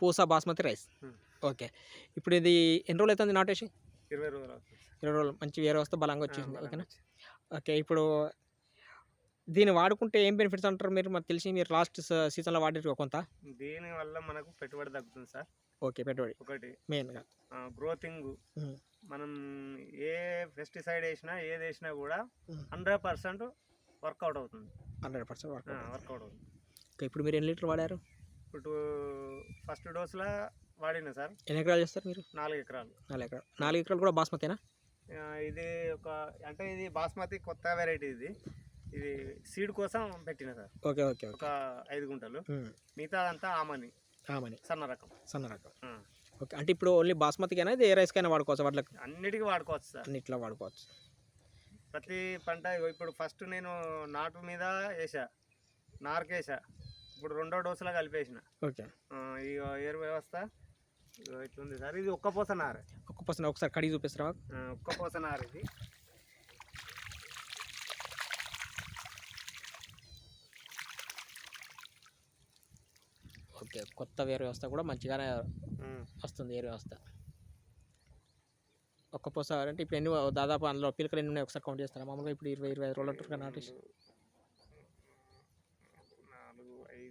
Pusa basmati rice. Okay. ఇప్పుడు ఇది ఎన్ని రోజులు అవుతుంది నాటేసి? ఇరవై రోజులు. ఇరవై రోజులు. మంచి వేరే వస్తే బలంగా వచ్చేసింది ఓకేనా. ఓకే ఇప్పుడు దీన్ని వాడుకుంటే ఏం బెనిఫిట్స్ అంటారు మీరు? మాకు తెలిసి మీరు లాస్ట్ సీజన్లో వాడిరు కొంత? దీని వల్ల మనకు పెట్టుబడి తగ్గుతుంది సార్. ఓకే పెట్టుబడి. ఒకటి. మెయిన్గా. గ్రోతింగ్. మనం ఏ పెస్టిసైడ్ వేసినా ఏది వేసినా కూడా. హండ్రెడ్ పర్సెంట్ వర్కౌట్ అవుతుంది. హండ్రెడ్ పర్సెంట్ వర్క్ వర్కౌట్ అవుతుంది. ఓకే ఇప్పుడు మీరు ఎన్ని లీటర్ వాడారు? ఇప్పుడు ఫస్ట్ డోస్లో వాడిన సార్? ఎన్ని ఎకరాలు చేస్తారు మీరు? నాలుగు ఎకరాలు. నాలుగు ఎకరాలు. నాలుగు ఎకరాలు కూడా బాస్మతేనా ఇది ఒక అంటే ఇది బాస్మతి కొత్త వెరైటీ ఇది. ఇది సీడ్ కోసం పెట్టిన సార్. ఓకే ఓకే ఒక ఐదు గుంటలు. మిగతా అంతా ఆమని. ఆమని. సన్న రకం. సన్న రకం. ఓకే అంటే ఇప్పుడు ఓన్లీ బాస్మతికైనా ఇది ఏ రైస్కైనా వాడుకోవచ్చు వాటికి అన్నిటికీ వాడుకోవచ్చు సార్. అన్నిట్లో వాడుకోవచ్చు. ప్రతి పంట ఇప్పుడు ఫస్ట్ నేను నాటు మీద వేసా నారుకేసా ఇప్పుడు రెండో డోసులా కలిపేసిన. ఓకే. ఈ ఎరువు వ్యవస్థ. ఇట్లుంది సార్. ఇది ఒక్క పూస నారు ఒక్క పర్సెంట్ ఒకసారి కడిగి చూపిస్తారా ఒక్క పూస నారు ఇది. ఓకే కొత్త వేరే వ్యవస్థ కూడా మంచిగానే. వస్తుంది వేరే వ్యవస్థ. ఒక్క పూస అంటే ఇప్పుడు ఎన్ని దాదాపు అందులో పిలకలు ఎన్ని ఉన్నాయి? ఒకసారి కౌంట్ చేస్తారా? మామూలుగా ఇప్పుడు ఇరవై ఇరవై ఐదు రోజులు అంటారు కదా నాటేసి నాలుగు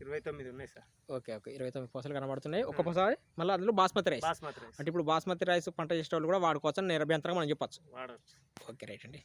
ఇరవై తొమ్మిది ఉన్నాయి సార్. Okay okay. ఇరవై తొమ్మిది పూసలు కనబడుతున్నాయి. ఒక్క పూస మళ్ళీ అందులో బాస్మతి రైస్. బాస్మతి రైస్. అంటే ఇప్పుడు బాస్మతి రైస్ పంట చేసే వాళ్ళు కూడా వాడుకోవచ్చు అని నిరభ్యంతరంగా మనం చెప్పొచ్చు. వాడవచ్చు ఓకే రైట్ అండి.